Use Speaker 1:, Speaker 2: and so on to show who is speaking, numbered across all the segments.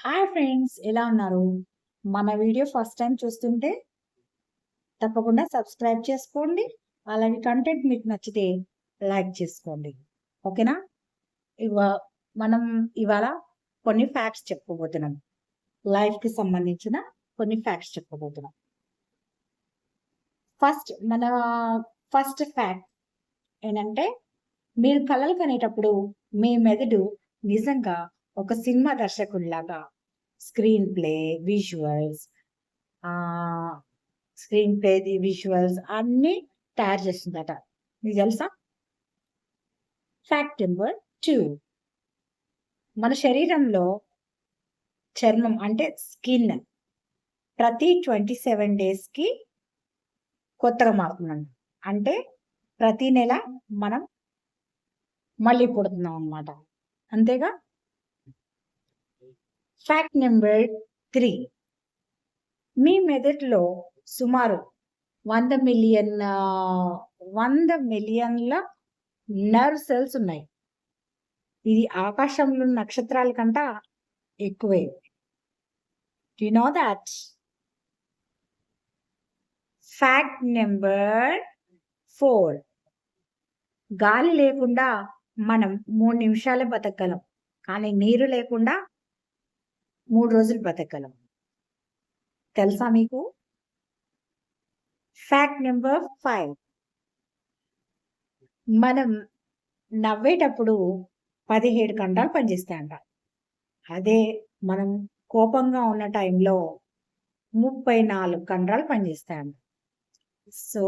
Speaker 1: Hi friends ఎలా ఉన్నారు? మన వీడియో ఫస్ట్ టైం చూస్తుంటే తప్పకుండా సబ్స్క్రైబ్ చేసుకోండి. అలాగే కంటెంట్ మీకు నచ్చితే లైక్ చేసుకోండి. ఓకేనా ఇవ మనం ఇవాళ కొన్ని ఫ్యాక్ట్స్ చెప్పుకోబోతున్నాం లైఫ్కి సంబంధించిన కొన్ని ఫ్యాక్ట్స్ చెప్పుకోబోతున్నాం ఫస్ట్ మన ఫస్ట్ ఫ్యాక్ట్ ఏంటంటే మీరు కలలు కనేటప్పుడు మీ మెదడు నిజంగా ఒక సినిమా దర్శకుడిలాగా. Screen play visuals screen play visuals అన్నీ తయారు చేస్తుందట. మీకు తెలుసా? ఫ్యాక్ట్ నెంబర్ టూ మన శరీరంలో చర్మం అంటే స్కిన్ ప్రతి ట్వంటీ సెవెన్ డేస్కి కొత్తగా మారుతుందండి అంటే ప్రతి నెల మనం మళ్ళీ పుడుతున్నాం అనమాట అంతేగా? ఫ్యాక్ట్ నెంబర్ త్రీ మీ మెదడులో సుమారు వంద మిలియన్ వంద మిలియన్ల నర్వ్ సెల్స్ ఉన్నాయి. ఇది ఆకాశంలో నక్షత్రాల కంట ఎక్కువే. You know that fact number four గాలి లేకుండా మనం మూడు నిమిషాలే బతకగలం. కానీ నీరు లేకుండా మూడు రోజులు బతకగలం తెలుసా మీకు? ఫ్యాక్ట్ నెంబర్ ఫైవ్ మనం నవ్వేటప్పుడు పదిహేడు కండాలు అంట అదే మనం కోపంగా ఉన్న టైంలో ముప్పై నాలుగు కండరాలు పనిచేస్తాయంట. సో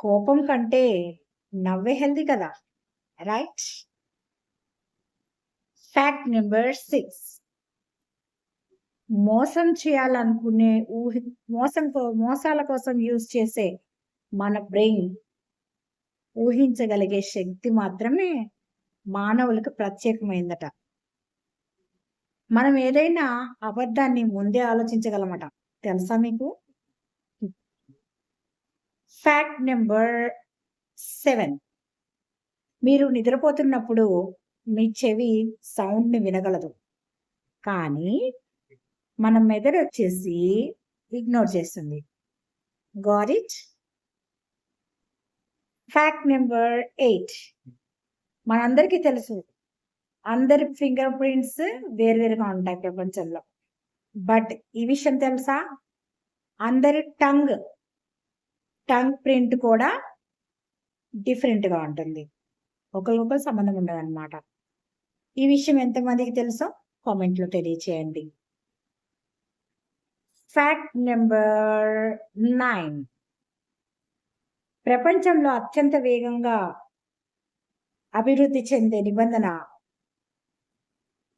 Speaker 1: కోపం కంటే నవ్వే హెల్దీ కదా? రైట్ ఫ్యాక్ట్ నెంబర్ సిక్స్ మోసం చేయాలనుకునే ఊహి మోసం మోసాల కోసం యూజ్ చేసే మన బ్రెయిన్ ఊహించగలిగే శక్తి మాత్రమే మానవులకు ప్రత్యేకమైందట. మనం ఏదైనా అబద్ధాన్ని ముందే ఆలోచించగలమట. తెలుసా మీకు? ఫ్యాక్ట్ నెంబర్ సెవెన్ మీరు నిద్రపోతున్నప్పుడు మీ చెవి సౌండ్ని వినగలదు. కానీ మన మెదడు వచ్చేసి ఇగ్నోర్ చేస్తుంది. Got it? Fact number eight. మనందరికీ తెలుసు. అందరి ఫింగర్ ప్రింట్స్ వేరువేరుగా ఉంటాయి ప్రపంచంలో. బట్ ఈ విషయం తెలుసా? అందరి టంగ్ టంగ్ ప్రింట్ కూడా డిఫరెంట్గా ఉంటుంది. ఒకరికొకరు సంబంధం ఉండదు అనమాట ఈ విషయం ఎంతమందికి తెలుసో కామెంట్లో తెలియచేయండి. ఫ్యాక్ట్ నెంబర్ నైన్ ప్రపంచంలో అత్యంత వేగంగా అభివృద్ధి చెందే నిబంధన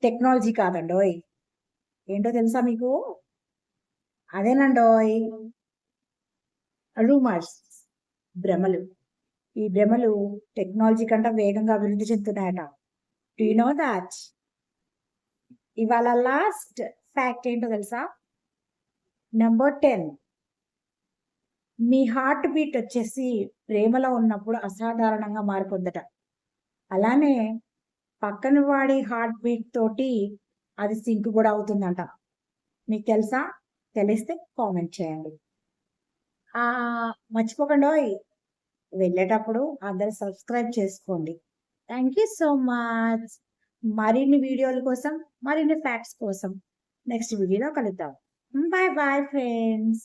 Speaker 1: టెక్నాలజీ కాదండోయ్. ఏంటో తెలుసా మీకు? అదేనండోయ్. రూమర్స్ భ్రమలు. ఈ భ్రమలు టెక్నాలజీ కంటే వేగంగా అభివృద్ధి చెందుతున్నాయట. డూ యు నో దాట్ ఇవాళ లాస్ట్ ఫ్యాక్ట్ ఏంటో తెలుసా? నెంబర్ టెన్ మీ హార్ట్ బీట్ వచ్చేసి ప్రేమలో ఉన్నప్పుడు అసాధారణంగా మారిపోద్దట. అలానే పక్కన వాడి హార్ట్ బీట్ తోటి అది సింక్ కూడా అవుతుందంట. మీకు తెలుసా? తెలిస్తే కామెంట్ చేయండి. మర్చిపోకండి వెళ్ళేటప్పుడు అందరు సబ్స్క్రైబ్ చేసుకోండి. థ్యాంక్ యూ సో మచ్ మరిన్ని వీడియోల కోసం మరిన్ని ఫ్యాక్ట్స్ కోసం. నెక్స్ట్ వీడియోలో కలుద్దాం. Bye bye friends